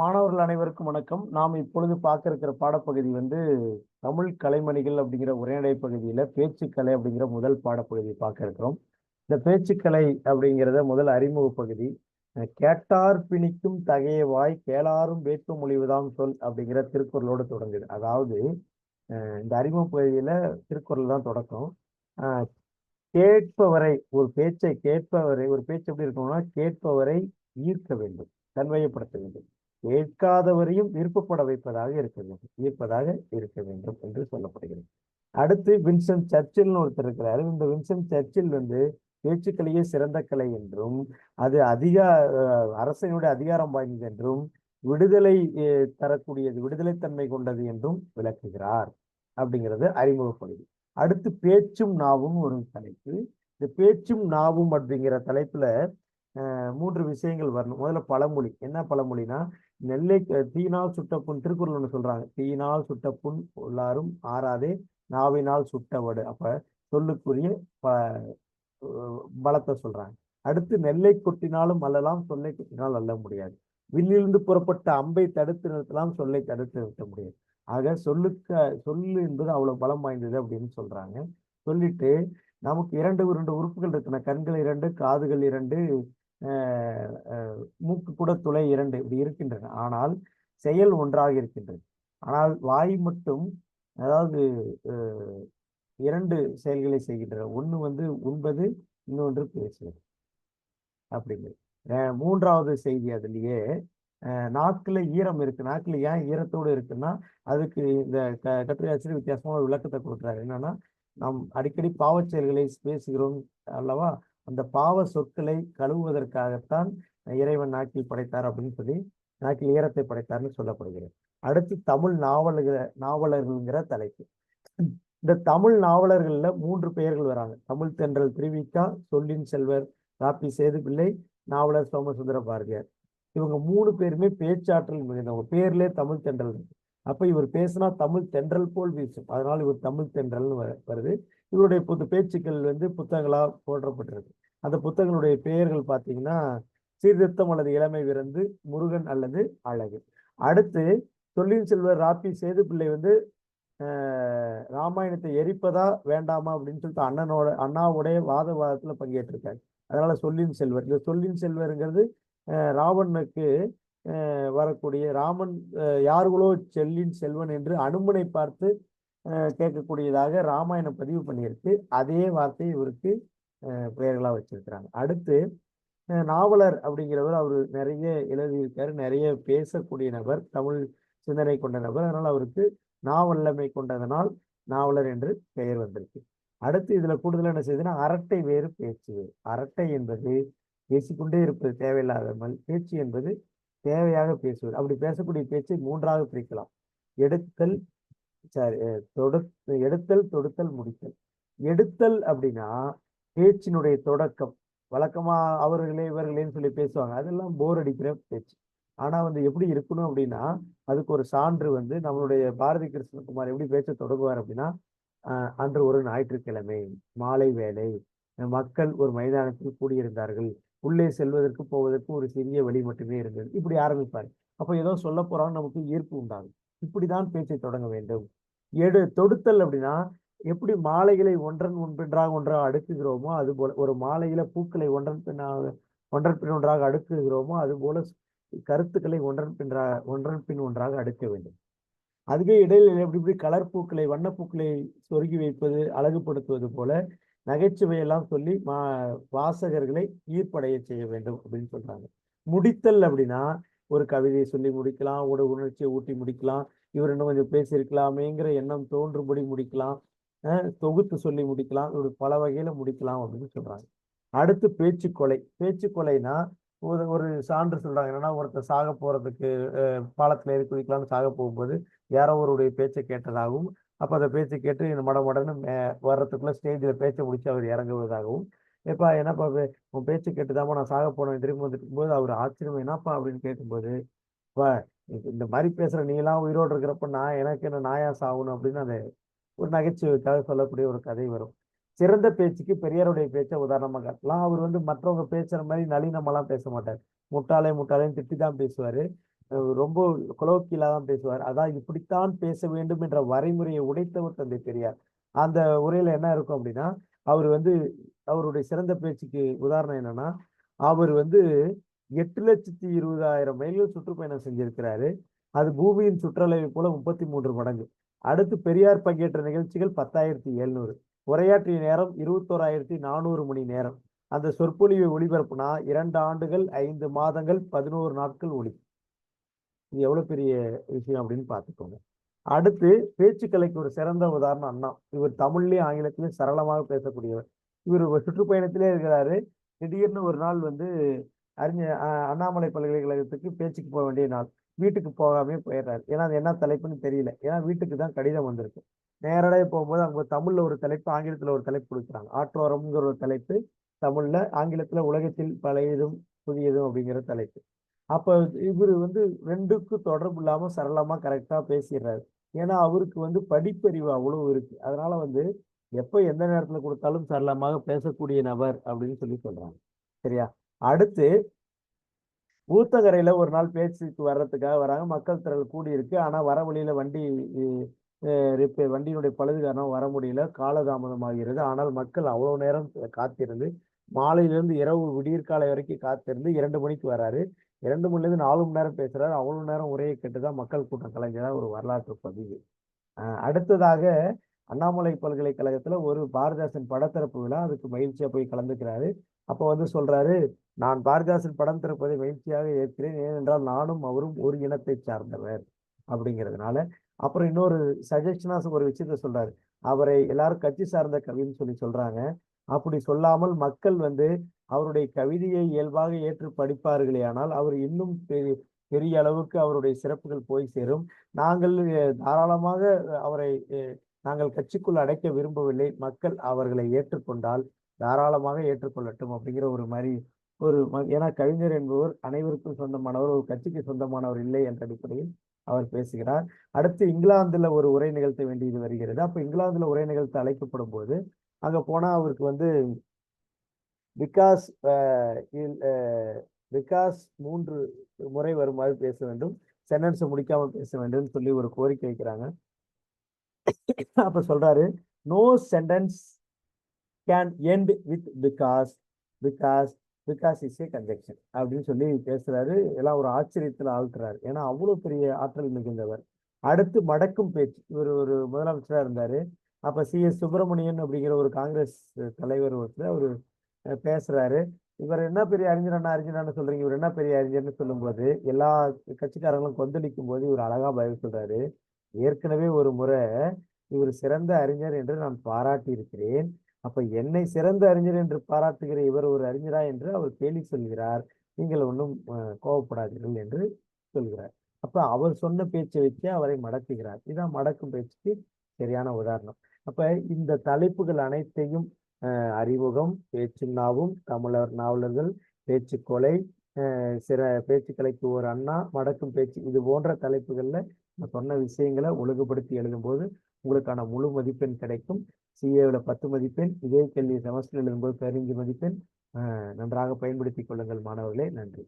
மாணவர்கள் அனைவருக்கும் வணக்கம். நாம் இப்பொழுது பார்க்க இருக்கிற பாடப்பகுதி வந்து தமிழ் கலைமணிகள் அப்படிங்கிற உரைநடை பகுதியில பேச்சுக்கலை அப்படிங்கிற முதல் பாடப்பகுதியை பார்க்க இருக்கிறோம். இந்த பேச்சுக்கலை அப்படிங்கிறத முதல் அறிமுக பகுதி. கேட்டார் பிணிக்கும் தகையவாய் கேளாரும் வேட்பு மொழிவுதாம் சொல் அப்படிங்கிற திருக்குறளோடு தொடங்குது. அதாவது இந்த அறிமுக பகுதியில திருக்குறள் தான் தொடக்கம். கேட்பவரை ஒரு பேச்சை கேட்பவரை ஒரு பேச்சு எப்படி இருக்கணும்னா கேட்பவரை ஈர்க்க வேண்டும் தன்மையப்படுத்த வேண்டும். கேட்காதவரையும் விருப்பப்பட வைப்பதாக இருக்க வேண்டும். ஈர்ப்பதாக இருக்க வேண்டும் என்று சொல்லப்படுகிறது. அடுத்து வின்சென்ட் சர்ச்சில்னு ஒருத்தர் இருக்கிறாரு. இந்த வின்சென்ட் சர்ச்சில் வந்து பேச்சுக்கலையே சிறந்த கலை என்றும் அது அதிகா அரசனுடைய அதிகாரம் வாய்ந்தது என்றும் விடுதலை தரக்கூடியது விடுதலைத்தன்மை கொண்டது என்றும் விளக்குகிறார் அப்படிங்கிறது அறிமுகப்படுது. அடுத்து பேச்சும் நாவும் ஒரு தலைப்பு. இந்த பேச்சும் நாவும் அப்படிங்கிற தலைப்புல மூன்று விஷயங்கள் வரணும். முதல்ல பழமொழி. என்ன பழமொழினா நெல்லை க- தீயினால் சுட்டப்புண் திருக்குறள் ஒன்று சொல்றாங்க. தீயினால் சுட்டப்புண் எல்லாரும் ஆறாதே நாவினால் சுட்டவடு. அப்ப சொல்லுக்குரிய ப பலத்தை சொல்றாங்க. அடுத்து நெல்லை கொட்டினாலும் அல்லலாம் சொல்லை கொட்டினால் அல்ல முடியாது. வில்லிலிருந்து புறப்பட்ட அம்பை தடுத்து நிறுத்தலாம் சொல்லை தடுத்து நிறுத்த முடியாது. ஆக சொல்லுக்க சொல்லு என்பது அவ்வளவு பலம் வாய்ந்தது அப்படின்னு சொல்றாங்க. சொல்லிட்டு நமக்கு இரண்டு இரண்டு உறுப்புகள் இருக்குன்னா கண்கள் இரண்டு காதுகள் இரண்டு மூக்கு கூட துளை இரண்டு இப்படி இருக்கின்றன. ஆனால் செயல் ஒன்றாக இருக்கின்றது. ஆனால் வாய் மட்டும் அதாவது இரண்டு செயல்களை செய்கின்றன. ஒன்று வந்து உண்பது இன்னொன்று பேசுவது. அப்படிங்கிறது. மூன்றாவது செய்தி அதுலேயே நாக்கில் ஈரம் இருக்கு. நாக்கில் ஏன் ஈரத்தோடு இருக்குன்னா அதுக்கு இந்த க கட்டுரையாசிரியர் வித்தியாசமான ஒரு விளக்கத்தை கொடுக்குறாரு. என்னன்னா நாம் அடிக்கடி பாவச் செயல்களை பேசுகிறோம் அல்லவா? அந்த பாவ சொற்களை கழுவுவதற்காகத்தான் இறைவன் நாக்கில் படைத்தார் அப்படின்னு சொல்லி நாக்கில் ஈரத்தை படைத்தார்னு சொல்லப்படுகிறது. அடுத்து தமிழ் நாவல்கிற நாவலர்கள்ங்கிற தலைப்பு. இந்த தமிழ் நாவலர்கள்ல மூன்று பெயர்கள் வராங்க. தமிழ் தென்றல் திருவிக்கா சொல்லின் செல்வர் ராப்பி சேதுப்பிள்ளை நாவலர் சோமசுந்தர பாரதியார். இவங்க மூணு பேருமே பேச்சாற்றல் மிகுந்தவங்க பேர்லயே தமிழ் தென்றல் இருக்கு. அப்ப இவர் பேசினா தமிழ் தென்றல் போல் வீசும். அதனால இவர் தமிழ் தென்றல்னு வ- வருது. இவருடைய புது பேச்சுக்கள் வந்து புத்தகங்களாக போற்றப்பட்டிருக்கு. அந்த புத்தகங்களுடைய பெயர்கள் பார்த்தீங்கன்னா சீர்திருத்தம் அல்லது இளமை விருந்து முருகன் அல்லது அழகு. அடுத்து சொல்லின் செல்வர் ராப்பி சேதுப்பிள்ளை வந்து ராமாயணத்தை எரிப்பதா வேண்டாமா அப்படின்னு சொல்லிட்டு அண்ணனோட அண்ணாவுடைய வாத வாதத்தில் பங்கேற்றிருக்காரு. அதனால சொல்லின் செல்வர். இந்த சொல்லின் செல்வருங்கிறது ஆஹ், ராவணனுக்கு வரக்கூடிய ராமன் யாருகளோ யார்களோ செல்லின் செல்வன் என்று அனுமனை பார்த்து கேட்கக்கூடியதாக ராமாயணம் பதிவு பண்ணியிருக்கு. அதே வார்த்தை இவருக்கு பெயர்களாக வச்சிருக்கிறாங்க. அடுத்து நாவலர் அப்படிங்கிறவர் அவர் நிறைய எழுதியிருக்காரு. நிறைய பேசக்கூடிய நபர் தமிழ் சிந்தனை கொண்ட நபர். அதனால் அவருக்கு நாவல்லமை கொண்டதனால் நாவலர் என்று பெயர் வந்திருக்கு. அடுத்து இதில் கூடுதல் என்ன செய்யுதுன்னா அரட்டை வேறு பேச்சு. வேறு அரட்டை என்பது பேசிக்கொண்டே இருப்பது தேவையில்லாதமல் பேச்சு என்பது தேவையாக பேசுவது. அப்படி பேசக்கூடிய பேச்சை மூன்றாக பிரிக்கலாம். எடுத்தல் சாரி தொடு எடுத்தல் தொடுத்தல் முடித்தல். எடுத்தல் அப்படின்னா பேச்சினுடைய தொடக்கம். வழக்கமா அவர்களே இவர்களேன்னு சொல்லி பேசுவாங்க. அதெல்லாம் போர் அடிக்கிற பேச்சு. ஆனா வந்து எப்படி இருக்கணும் அப்படின்னா அதுக்கு ஒரு சான்று வந்து நம்மளுடைய பாரதி கிருஷ்ணகுமார் எப்படி பேச்ச தொடங்குவார் அப்படின்னா அன்று ஒரு ஞாயிற்றுக்கிழமை மாலை வேலை மக்கள் ஒரு மைதானத்தில் கூடியிருந்தார்கள். உள்ளே செல்வதற்கு போவதற்கு ஒரு சிறிய வழி மட்டுமே இருந்தது. இப்படி ஆரம்பிப்பார். அப்போ ஏதோ சொல்ல போறான்னு நமக்கு ஈர்ப்பு உண்டாகும். இப்படிதான் பேச்சை தொடங்க வேண்டும். எடு தொடுத்தல் அப்படின்னா எப்படி மாலைகளை ஒன்றன் முன்பின்றாக ஒன்றாக அடுக்குகிறோமோ அது போல ஒரு மாலையில பூக்களை ஒன்றன் பின்னாக ஒன்றன் பின் ஒன்றாக அடுக்குகிறோமோ அது போல கருத்துக்களை ஒன்றன் பின்றாக ஒன்றன் பின் ஒன்றாக அடுக்க வேண்டும். அதுவே இடையில எப்படி இப்படி கலர் பூக்களை வண்ணப்பூக்களை சொருகி வைப்பது அழகுபடுத்துவது போல நகைச்சுவை எல்லாம் சொல்லி மா வாசகர்களை ஈர்ப்படைய செய்ய வேண்டும் அப்படின்னு சொல்றாங்க. முடித்தல் அப்படின்னா ஒரு கவிதையை சொல்லி முடிக்கலாம் ஒரு உணர்ச்சியை ஊட்டி முடிக்கலாம் இவர் இன்னும் கொஞ்சம் பேசியிருக்கலாமேங்கிற எண்ணம் தோன்றும்படி முடிக்கலாம் தொகுத்து சொல்லி முடிக்கலாம் இப்படி பல வகையில முடிக்கலாம் அப்படின்னு சொல்றாங்க. அடுத்து பேச்சு கொலை பேச்சு கொலைனா ஒரு ஒரு சான்று சொல்றாங்க. என்னன்னா ஒருத்தர் சாக போறதுக்கு பாலத்துல ஏறி குதிக்கலாம்னு சாக போகும்போது யாரோ ஒருடைய பேச்சை கேட்டதாகவும் அப்ப அந்த பேச்சை கேட்டு இந்த மட மடன்னு வர்றதுக்குள்ள ஸ்டேஜில் பேச்சை முடிச்சு அவர் இறங்குவதாகவும் ஏப்பா என்னப்பா பே உன் பேச்சு கேட்டுதாம்மா நான் சாக போனேன் திரும்பி வந்துட்டு போது அவர் ஆச்சரியம் என்னப்பா? அப்படின்னு கேட்கும்போது இப்போ இந்த- மாதிரி பேசுகிற நீலாம் உயிரோடு இருக்கிறப்ப நான் எனக்கு என்ன நாயா சாகணும்? அப்படின்னு அந்த ஒரு நகைச்சுவைக்காக சொல்லக்கூடிய ஒரு கதை வரும். சிறந்த பேச்சுக்கு பெரியாருடைய பேச்சை உதாரணமாக காட்டலாம். அவர் வந்து மற்றவங்க பேசுகிற மாதிரி நளினமெல்லாம் பேச மாட்டார். முட்டாளே முட்டாளேன்னு திட்டி தான் பேசுவார் ரொம்ப குலோக்கியலாக தான் பேசுவார். அதான் இப்படித்தான் பேச வேண்டும் என்ற வரைமுறையை உடைத்தவர் தந்தை பெரியார். அந்த உரையில் என்ன இருக்கும் அப்படின்னா அவர் வந்து அவருடைய சிறந்த பேச்சுக்கு உதாரணம் என்னன்னா அவர் வந்து எட்டு லட்சத்தி இருபதாயிரம் மைல்கள் சுற்றுப்பயணம் செஞ்சிருக்கிறாரு. அது பூமியின் சுற்றளவை போல முப்பத்தி மூன்று மடங்கு. அடுத்து பெரியார் பங்கேற்ற நிகழ்ச்சிகள் பத்தாயிரத்தி எழுநூறு. உரையாற்றிய நேரம் இருபத்தோராயிரத்தி நானூறு மணி நேரம். அந்த சொற்பொழிவை ஒளிபரப்புனா இரண்டு ஆண்டுகள் ஐந்து மாதங்கள் பதினோரு நாட்கள் ஒளி. இது எவ்வளோ பெரிய விஷயம் அப்படின்னு பார்த்துக்கோங்க. அடுத்து பேச்சுக்கலைக்கு ஒரு சிறந்த உதாரணம் அண்ணா. இவர் தமிழ்லயும் ஆங்கிலத்திலயும் சரளமாக பேசக்கூடியவர். இவர் சுற்றுப்பயணத்திலே இருக்கிறாரு. திடீர்னு ஒரு நாள் வந்து அறிஞர் அண்ணாமலை பல்கலைக்கழகத்துக்கு பேச்சுக்கு போக வேண்டிய நாள். வீட்டுக்கு போகாமே போயிடுறாரு. ஏன்னா அது என்ன தலைப்புன்னு தெரியல. ஏன்னா வீட்டுக்கு தான் கடிதம் வந்திருக்கு. நேரடியாக போகும்போது அங்கே தமிழ்ல ஒரு தலைப்பு ஆங்கிலத்துல ஒரு தலைப்பு கொடுக்குறாங்க. ஆற்றோரம்ங்கிற ஒரு தலைப்பு தமிழ்ல ஆங்கிலத்துல உலகத்தில் பழையதும் புதியதும் அப்படிங்கிற தலைப்பு. அப்ப இவர் வந்து ரெண்டுக்கும் தொடர்பு இல்லாம சரளமா கரெக்டா பேசிடுறாரு. ஏன்னா அவருக்கு வந்து படிப்பறிவு அவ்வளவு இருக்கு. அதனால வந்து எப்ப எந்த நேரத்துல கொடுத்தாலும் சரளமாக பேசக்கூடிய நபர் அப்படின்னு சொல்லி சொல்றாங்க. சரியா? அடுத்து ஊத்தகரையில் ஒரு நாள் பேச்சுக்கு வர்றதுக்காக வராங்க. மக்கள் திரள் கூடி இருக்கு. ஆனா வர வழியில வண்டி ரிப்பேர் வண்டியினுடைய பழுது காரணம் வர முடியல. காலதாமதம் ஆகிறது ஆனால் மக்கள் அவ்வளவு நேரம் காத்திருந்து மாலையிலிருந்து இரவு விடியற்காலை வரைக்கும் காத்திருந்து இரண்டு மணிக்கு வராரு. இரண்டு மணிலேருந்து நாலு மணி நேரம் பேசுறாரு. அவ்வளவு நேரம் உரையை கேட்டுதான் மக்கள் கூட்டம் கலைஞரா ஒரு வரலாற்று பதிவு. அடுத்ததாக அண்ணாமலை பல்கலைக்கழகத்துல ஒரு பாரதிதாசன் படத்திறப்பு விழா அதுக்கு மகிழ்ச்சியா போய் கலந்துக்கிறாரு. அப்போ வந்து சொல்றாரு நான் பாரதிதாசன் படம் திறப்பதை மகிழ்ச்சியாக ஏற்கிறேன். ஏனென்றால் நானும் அவரும் ஒரு இனத்தை சார்ந்தவர். அப்படிங்கிறதுனால அப்புறம் இன்னொரு சஜஷனா ஒரு விஷயத்த சொல்றாரு. அவரை எல்லாரும் கட்சி சார்ந்த கவின்னு சொல்லி சொல்றாங்க. அப்படி சொல்லாமல் மக்கள் வந்து அவருடைய கவிதையை இயல்பாக ஏற்று படிப்பார்களே ஆனால் அவர் இன்னும் பெரிய பெரிய அளவுக்கு அவருடைய சிறப்புகள் போய் சேரும். நாங்கள் தாராளமாக அவரை நாங்கள் கட்சிக்குள் அடைக்க விரும்பவில்லை. மக்கள் அவர்களை ஏற்றுக்கொண்டால் தாராளமாக ஏற்றுக்கொள்ளட்டும் அப்படிங்கிற ஒரு மாதிரி ஒரு ஏன்னா கவிஞர் என்பவர் அனைவருக்கும் சொந்தமானவர் ஒரு கட்சிக்கு சொந்தமானவர் இல்லை என்ற அடிப்படையில் அவர் பேசுகிறார். அடுத்து இங்கிலாந்துல ஒரு உரை நிகழ்த்த வேண்டியது வருகிறது. அப்ப இங்கிலாந்துல உரை நிகழ்த்த அழைக்கப்படும் போது அங்க போனா அவருக்கு வந்து விகாஸ் விகாஸ் uh, uh, மூன்று முறை வருமாறு பேச வேண்டும் சென்டென்ஸை முடிக்காம பேச வேண்டும் சொல்லி ஒரு கோரிக்கை வைக்கிறாங்க. அப்ப சொல்றாரு no sentence can end with because because because is a conjunction அப்படின்னு சொல்லி பேசுறாரு. எல்லாம் ஒரு ஆச்சரியத்தில் ஆழ்த்துறாரு. ஏன்னா அவ்வளோ பெரிய ஆற்றல் மிகுந்தவர். அடுத்து மடக்கும் பேச்சு. இவர் ஒரு முதலமைச்சராக இருந்தார். அப்போ சி எஸ் சுப்பிரமணியன் அப்படிங்கிற ஒரு காங்கிரஸ் தலைவர் ஒருத்தர் அவர் பேசுறாரு. இவர் என்ன பெரிய அறிஞர் அண்ணா சொல்றீங்க. இவர் என்ன பெரிய அறிஞர்னு சொல்லும்போது எல்லா கட்சிக்காரங்களும் கொந்தளிக்கும் போது இவர் அழகா பதில் சொல்றாரு. ஏற்கனவே ஒரு முறை இவர் சிறந்த அறிஞர் என்று நான் பாராட்டி இருக்கிறேன் அப்ப என்னை சிறந்த அறிஞர் என்று பாராட்டுகிற இவர் ஒரு அறிஞரா என்று அவர் கேள்வி சொல்கிறார். நீங்கள் ஒன்றும் கோவப்படாதீர்கள் என்று சொல்கிறார். அப்ப அவர் சொன்ன பேச்சை வச்சு அவரை மடக்குகிறார். இதான் மடக்கும் பேச்சுக்கு சரியான உதாரணம். அப்ப இந்த தலைப்புகள் அனைத்தையும் அறிமுகம் பேச்சு நாவும் தமிழர் நாவலர்கள் பேச்சு கொலை சில சிற பேச்சுக்கலைக்கு ஒரு அண்ணா மடக்கும் பேச்சு இது போன்ற தலைப்புகளில் நான் சொன்ன விஷயங்களை ஒழுங்குபடுத்தி எழுதும்போது உங்களுக்கான முழு மதிப்பெண் கிடைக்கும். சிஏவில் பத்து மதிப்பெண் இதே கேள்வி செமஸ்டர் எழுதும்போது பதினஞ்சு மதிப்பெண். நன்றாக பயன்படுத்திக் கொள்ளுங்கள் மாணவர்களே நன்றி.